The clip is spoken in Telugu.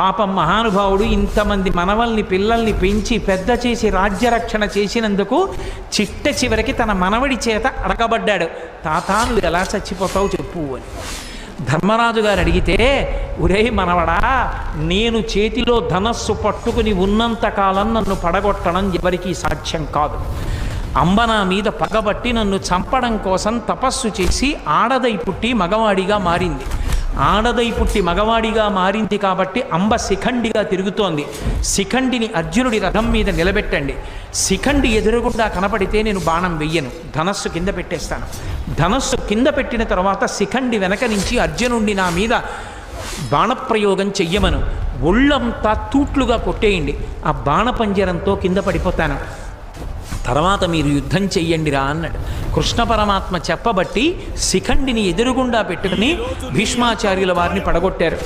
పాపం మహానుభావుడు ఇంతమంది మనవల్ని పిల్లల్ని పెంచి పెద్ద చేసి రాజ్యరక్షణ చేసినందుకు చిట్ట చివరికి తన మనవడి చేత అడగబడ్డాడు. తాతా నువ్వు ఎలా చచ్చిపోతావు చెప్పు అని. ధర్మరాజు గారు అడిగితే ఒరే మనవడా నేను చేతిలో ధనస్సు పట్టుకుని ఉన్నంతకాలం నన్ను పడగొట్టడం ఎవరికీ సాధ్యం కాదు. అంబ నా మీద పగబట్టి నన్ను చంపడం కోసం తపస్సు చేసి ఆడదై పుట్టి మగవాడిగా మారింది. ఆడదై పుట్టి మగవాడిగా మారింది కాబట్టి అంబ శిఖండిగా తిరుగుతోంది. శిఖండిని అర్జునుడి రథం మీద నిలబెట్టండి. శిఖండి ఎదురుగుండా కనపడితే నేను బాణం వెయ్యను. ధనస్సు కింద పెట్టేస్తాను. ధనస్సు కింద పెట్టిన తర్వాత శిఖండి వెనక నుంచి అర్జునుడిని నా మీద బాణప్రయోగం చెయ్యమను. ఒళ్ళంతా తూట్లుగా కొట్టేయండి. ఆ బాణపంజరంతో కింద పడిపోతాను. తర్వాత మీరు యుద్ధం చెయ్యండిరా అన్నాడు. కృష్ణ పరమాత్మ చెప్పబట్టి శిఖండిని ఎదురుగుండా పెట్టుకుని భీష్మాచార్యుల వారిని పడగొట్టారు.